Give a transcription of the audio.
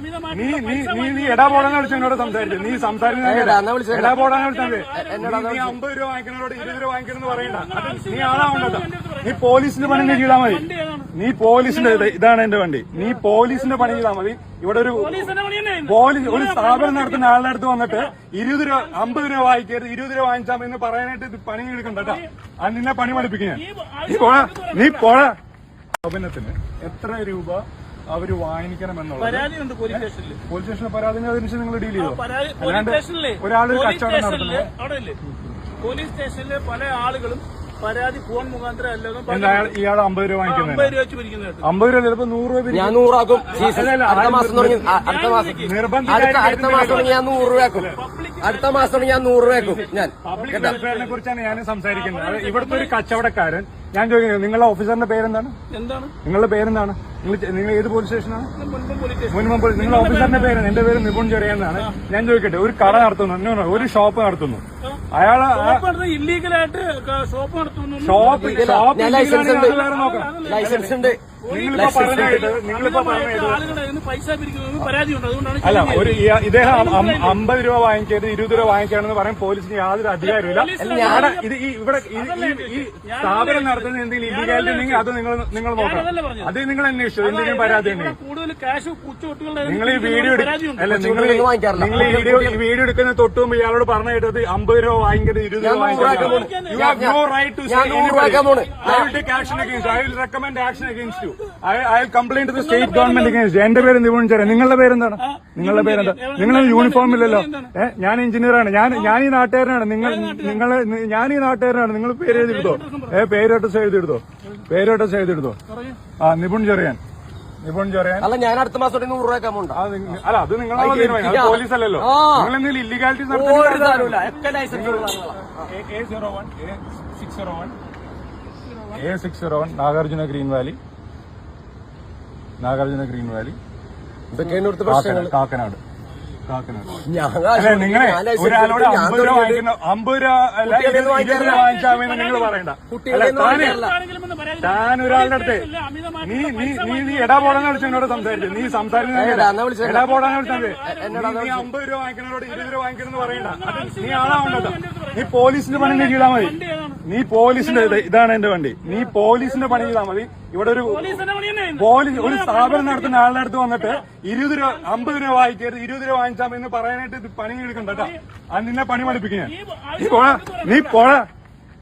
നീ നീ നീ നീ എടാ പോടാന്ന് വിളിച്ചു എന്നോട് സംസാരിച്ചു. നീ സംസാരിച്ചു എടാ പോടാന്ന് വിളിച്ചത് നീ അമ്പത് രൂപ വാങ്ങിക്കുന്നവരോട് ഇരുപത് രൂപ വാങ്ങിക്കണം പറയണ്ട. നീ ആളാവണ്ടോ നീ പോലീസിന്റെ പണി നീ ചെയ്താൽ മതി നീ പോലീസിന്റെ ഇതാണ് എന്റെ വണ്ടി. നീ പോലീസിന്റെ പണി ചെയ്താൽ മതി. ഇവിടെ ഒരു പോലീസ് ഒരു സ്ഥാപനം നടത്തുന്ന ആളുടെ അടുത്ത് വന്നിട്ട് ഇരുപത് രൂപ അമ്പത് രൂപ വാങ്ങിക്കരുത്. ഇരുപത് രൂപ വാങ്ങിച്ചാൽ മതി എന്ന് പറയാനായിട്ട് ഇത് പണി എടുക്കണ്ട കേട്ടോ. അത് നിന്നെ പണി പഠിപ്പിക്കുക നീ പോടാ. നീ പോടാ. സ്ഥാപനത്തിന് എത്ര രൂപ അവർ വാങ്ങിക്കണമെന്നുള്ളത്. പരാതിയുണ്ട് പോലീസ് സ്റ്റേഷനിൽ പോലീസ് സ്റ്റേഷനിൽ പരാതി അതിനുശേഷം നിങ്ങൾ ഡീൽ ചെയ്തോ? പരാതി പോലീസ് അല്ലാണ്ട് പോലീസ് കച്ചവടം അവിടെ പോലീസ് സ്റ്റേഷനിലെ പല ആളുകളും പരാതി ഫോൺ മുഖാന്തരം അയാൾ ഇയാൾ അമ്പത് രൂപ അമ്പത് രൂപ വെച്ച് പിരിക്കുന്നതായിട്ട് അമ്പത് രൂപ ചിലപ്പോ നൂറ് രൂപ ഞാൻ നൂറാക്കും. അടുത്ത മാസം തുടങ്ങി. അടുത്ത മാസം. അടുത്ത അടുത്ത മാസം തുടങ്ങി ഞാൻ നൂറ് രൂപയാക്കും അടുത്ത മാസം തുടങ്ങി ഞാൻ നൂറ് രൂപയാക്കും ഞാൻ. പബ്ലിക് വെൽഫെയറിനെ കുറിച്ചാണ് ഞാൻ സംസാരിക്കുന്നത്. ഇവിടുത്തെ ഒരു കച്ചവടക്കാരൻ ഞാൻ ചോദിക്കുന്നത് നിങ്ങളുടെ ഓഫീസറിന്റെ പേരെന്താണ്? എന്താണ്? നിങ്ങളുടെ പേരെന്താണ്? നിങ്ങൾ നിങ്ങൾ ഏത് പോലീസ് സ്റ്റേഷനാണ് മുൻപ് പോലീസ് നിങ്ങൾ ഓഫീസറിന്റെ പേര് എന്റെ പേര് നിപുൺ ചെറിയെന്നാണ്. ഞാൻ ചോദിക്കട്ടെ ഒരു കട നടത്തുന്നു. ഒരു ഷോപ്പ് നടത്തുന്നു. അയാൾ ഇല്ലീഗലായിട്ട് ഷോപ്പ് നടത്തുന്നു ഷോപ്പ് ഷോപ്പ് ലൈസൻസ് ഉണ്ട്. അല്ല ഒരു ഇദ്ദേഹം അമ്പത് രൂപ വാങ്ങിക്കരുത് ഇരുപത് രൂപ വാങ്ങിക്കാണെന്ന് പറയാൻ പോലീസിന് യാതൊരു അധികാരമില്ല ഞാൻ ഇത് ഈ ഇവിടെ ഈ- സ്ഥാപനം നടത്തുന്ന എന്തെങ്കിലും ഇല്ലീഗാലിറ്റി ഉണ്ടെങ്കിൽ അത് നിങ്ങൾ നിങ്ങൾ നോക്കണം. അത് നിങ്ങൾ അന്വേഷിച്ചു എന്തെങ്കിലും കൂടുതൽ ക്യാഷ് കുച്ചുകുട്ടികളുടെ നിങ്ങൾ ഈ വീഡിയോ അല്ല നിങ്ങൾ. നിങ്ങൾ ഈ വീഡിയോ ഈ വീഡിയോ എടുക്കുന്ന തൊട്ട് മുമ്പ് ഇയാളോട് പറഞ്ഞു കേട്ടത് അമ്പത് രൂപ വാങ്ങിക്കരുത് ഇരുപത് രൂപ complaint to state government against എന്റെ പേര് നിപുൺ ചേരാ നിങ്ങളുടെ പേരെന്താണ്? നിങ്ങളുടെ പേരെന്താ? നിങ്ങൾ യൂണിഫോം ഇല്ലല്ലോ. ഏഹ് ഞാൻ എഞ്ചിനീയറാണ് ഞാൻ ഞാൻ ഈ നാട്ടുകാരനാണ്. നിങ്ങൾ നിങ്ങൾ ഞാൻ ഈ നാട്ടുകാരനാണ്. നിങ്ങൾ പേര് എഴുതിയെടുത്തോ ഏഹ് പേര് അഡ്രസ് എഴുതിയെടുത്തോ പേര് ചെയ്തെടുത്തോ ആ നിപുൺ ചെറിയാൻ നിപുൺ ചെറിയാൻ അല്ല ഞാൻ അടുത്ത മാസം നൂറ് രൂപ അമൗണ്ട് അല്ല അത് നിങ്ങളാണ് തീരുമാനം? അത് പോലീസ് അല്ലല്ലോ. നിങ്ങൾ എന്തെങ്കിലും illegalities. A zero one A six zero one A six zero one Nagarjuna green valley. Nagarjuna green valley. ഇതൊക്കെ കാക്കനാട്. അല്ലെ നിങ്ങളെ ഒരാളോട് അമ്പത് രൂപ തുടങ്ങിയത് വാങ്ങിക്കുന്ന. അമ്പത് രൂപ അല്ല കുട്ടികളുടെ ഇരുപത് രൂപ വാങ്ങിച്ചാൽ നിങ്ങൾ പറയണ്ട. താൻ ഒരാളുടെ അടുത്ത് നീ നീ നീ നീ എടാ പോടാന്ന് വിളിച്ചു എന്നോട് സംസാരിച്ചു. നീ വിളിച്ചത്? എടാ പോടാന്ന് വിളിച്ചത് നീ അമ്പത് രൂപ വാങ്ങിക്കുന്നവരോട് ഇരുപത് രൂപ പറയണ്ട. നീ ആളാവണ്ടോ നീ പോലീസിന്റെ പണി ചെയ്താൽ മതി. നീ പോലീസിന്റെ ഇതാണ് എന്റെ വണ്ടി. നീ പോലീസിന്റെ പണി ചെയ്താൽ മതി. ഇവിടെ ഒരു പോലീസ് ഒരു സ്ഥാപനം നടത്തുന്ന ആളുടെ അടുത്ത് വന്നിട്ട് ഇരുപത് രൂപ അമ്പത് രൂപ വാങ്ങിക്കരുത് ഇരുപത് രൂപ വാങ്ങിച്ചാൽ മതി എന്ന് പറയാനായിട്ട് പണി എടുക്കണ്ട കേട്ടോ. അത്. നിന്നെ പണി പഠിപ്പിക്കും നീ പോടാ. നീ പോടാ.